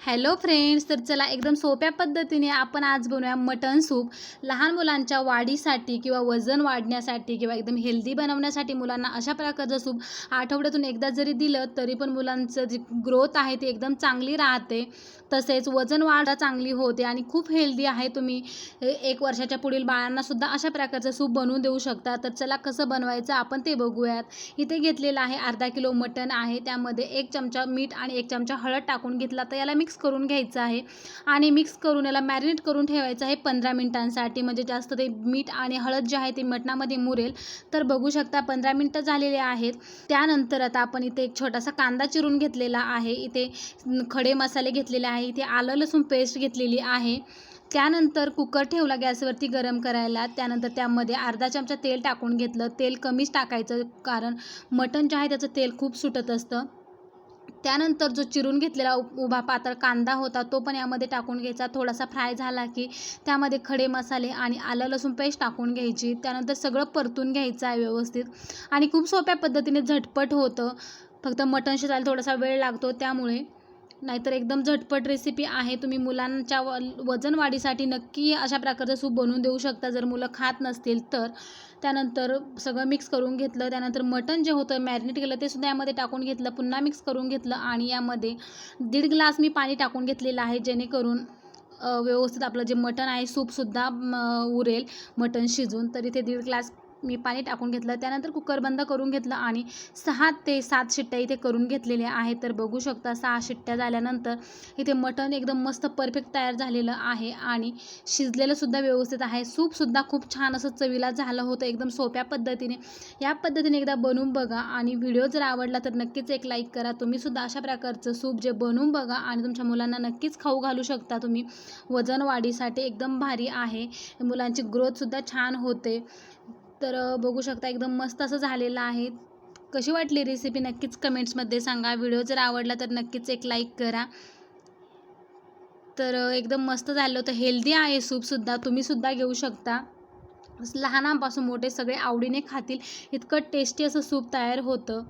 Hello friends तर चला एकदम सोप्या पद्धतीने आपण आज बनवूया मटन सूप. लहान मुलांच्या वाढीसाठी किंवा वजन वाढण्यासाठी किंवा एकदम हेल्दी बनवण्यासाठी मुलांना अशा प्रकारचं सूप आठवड्यातून एकदा जरी दिलं तरी पण मुलांचं जी ग्रोथ आहे ती एकदम चांगली राहते. तसेच वजन वाढ चांगली होते आणि खूप हेल्दी आहे. तुम्ही एक वर्षाच्या पुढील बाळांनासुद्धा अशा प्रकारचं सूप बनवून देऊ शकता. तर चला कसं बनवायचं आपण ते बघूयात. इथे घेतलेलं आहे अर्धा किलो मटण आहे. त्यामध्ये एक चमचा मीठ आणि एक चमचा हळद टाकून घेतला तर याला मी मिक्स करून घ्यायचं आहे. आणि मिक्स करून याला मॅरिनेट करून ठेवायचं आहे पंधरा मिनिटांसाठी. म्हणजे जास्त ते मीठ आणि हळद जे आहे ते मटणामध्ये मुरेल. तर बघू शकता पंधरा मिनटं झालेले आहेत. त्यानंतर आता आपण इथे एक छोटासा कांदा चिरून घेतलेला आहे. इथे खडे मसाले घेतलेले आहे. इथे आलं लसूण पेस्ट घेतलेली आहे. त्यानंतर कुकर ठेवला गॅसवरती गरम करायला. त्यानंतर त्यामध्ये अर्धा चमचा तेल टाकून घेतलं. तेल कमीच टाकायचं कारण मटण जे आहे त्याचं तेल खूप सुटत असतं. त्यानंतर जो चिरून घेतलेला उ- उभा पातळ कांदा होता तो पण यामध्ये टाकून घ्यायचा. थोडासा फ्राय झाला की त्यामध्ये खडे मसाले आणि आलं लसूण पेस्ट टाकून घ्यायची. त्यानंतर सगळं परतून घ्यायचं आहे व्यवस्थित. आणि खूप सोप्या पद्धतीने झटपट होतं. फक्त मटण शिजायला थोडासा वेळ लागतो त्यामुळे. नाहीतर एकदम झटपट रेसिपी आहे. तुम्ही मुलांच्या व वजन वाढीसाठी नक्की अशा प्रकारचं सूप बनवून देऊ शकता. जर मुलं खात नसतील तर. त्यानंतर सगळं मिक्स करून घेतलं. त्यानंतर मटण जे होतं मॅरिनेट केलं ते सुद्धा यामध्ये टाकून घेतलं. पुन्हा मिक्स करून घेतलं आणि यामध्ये दीड ग्लास मी पाणी टाकून घेतलेलं आहे. जेणेकरून व्यवस्थित आपलं जे मटण आहे सूपसुद्धा उरेल. मटण शिजून. तर इथे दीड ग्लास मी पाणी टाकून घेतलं त्यानंतर कुकर बंद करून घेतलं आणि सहा ते सात शिट्ट्या इथे करून घेतलेल्या आहेत. तर बघू शकता सहा शिट्ट्या झाल्यानंतर इथे मटण एकदम मस्त परफेक्ट तयार झालेलं आहे आणि शिजलेलंसुद्धा व्यवस्थित आहे. सूपसुद्धा खूप छान असं चवीला झालं होतं एकदम सोप्या पद्धतीने. या पद्धतीने एकदा बनवून बघा आणि व्हिडिओ जर आवडला तर नक्कीच एक लाईक करा. तुम्हीसुद्धा अशा प्रकारचं सूप जे बनवून बघा आणि तुमच्या मुलांना नक्कीच खाऊ घालू शकता. तुम्ही वजन वाढीसाठी एकदम भारी आहे. मुलांची ग्रोथसुद्धा छान होते. तर बघू शकता एकदम मस्त असं झालेलं आहे. कशी वाटली रेसिपी नक्कीच कमेंट्समध्ये सांगा. व्हिडिओ जर आवडला तर नक्कीच एक लाईक करा. तर एकदम मस्त झालं होतं. हेल्दी आहे सूपसुद्धा तुम्हीसुद्धा घेऊ शकता. लहानांपासून मोठे सगळे आवडीने खातील. इतकं टेस्टी असं सूप तयार होतं.